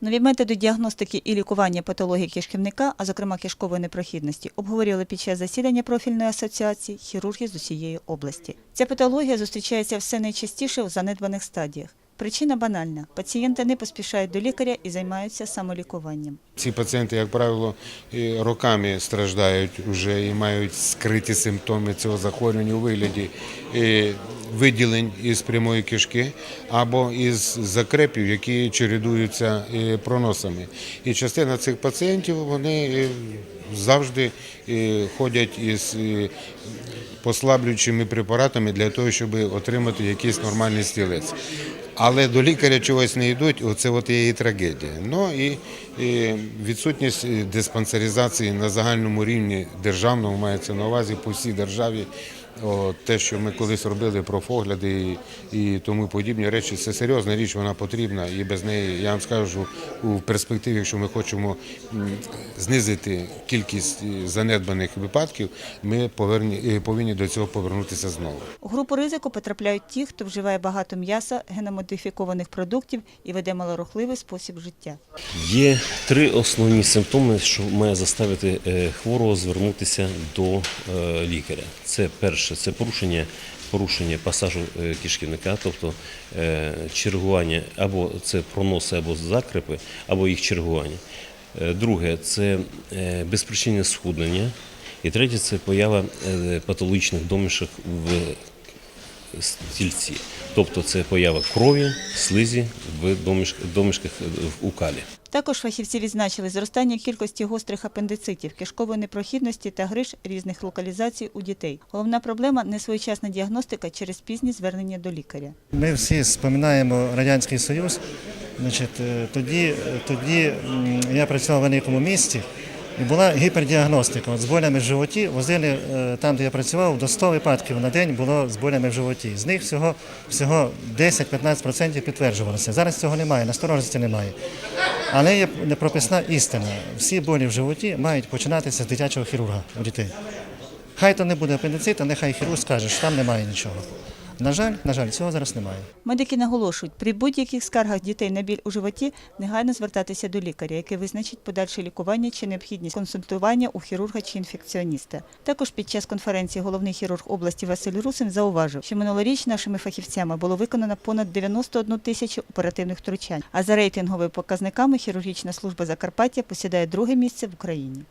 Нові методи діагностики і лікування патології кишківника, а зокрема кишкової непрохідності, обговорювали під час засідання профільної асоціації хірургів з усієї області. Ця патологія зустрічається все найчастіше у занедбаних стадіях. Причина банальна: пацієнти не поспішають до лікаря і займаються самолікуванням. Ці пацієнти, як правило, роками страждають вже і мають скриті симптоми цього захворювання у вигляді виділень із прямої кишки або із закрепів, які чередуються е, проносами. І частина цих пацієнтів вони е, завжди е, ходять із послаблюючими препаратами для того, щоб отримати якийсь нормальний стілець. Але до лікаря чогось не йдуть, оце от є і трагедія. Ну і, відсутність диспансеризації на загальному рівні державному мається на увазі по всій державі. О, те, що ми колись робили профогляди і, і тому подібні речі, це серйозна річ, вона потрібна. І без неї, я вам скажу, у перспективі, якщо ми хочемо знизити кількість е, занедбаних випадків, ми поверні, е, повинні до цього повернутися знову. У групу ризику потрапляють ті, хто вживає багато м'яса, геномодифікованих продуктів і веде малорухливий спосіб життя. Є три основні симптоми, що має заставити е, хворого звернутися до лікаря. Це перше, це порушення, порушення пасажу е, кишківника, тобто е, чергування або це проноси, або закрепи, або їх чергування. Е, Друге це безпричинне схуднення. І третє це поява патологічних домішок в стільці. Тобто це поява крові, слизі в домішк- домішках е, в- у калі. Також фахівці відзначили зростання кількості гострих апендицитів, кишкової непрохідності та гриж різних локалізацій у дітей. Головна проблема несвоєчасна діагностика через пізні звернення до лікаря. Ми всі споминаємо Радянський Союз. Значить, е, тоді, тоді я працював в великому місті і була гіпердіагностика. От з болями в животі возили е, там, де я працював, до 100 випадків на день було з болями в животі. З них всього, всього 10-15% підтверджувалося. Зараз цього немає, насторожості немає. Але є непрописна істина. Всі болі в животі мають починатися з дитячого хірурга у дітей. Хай то не буде апендицит, а нехай хірург скаже, що там немає нічого. На жаль, на жаль, цього зараз немає. Медики наголошують, при будь-яких скаргах дітей на біль у животі негайно звертатися до лікаря, який визначить подальше лікування чи необхідність консультування у хірурга чи інфекціоніста. Також під час конференції головний хірург області Василь Русин зауважив, що минулоріч нашими фахівцями було виконано понад 91 тисячу оперативних втручань. А за рейтинговими показниками хірургічна служба Закарпаття посідає друге місце в Україні.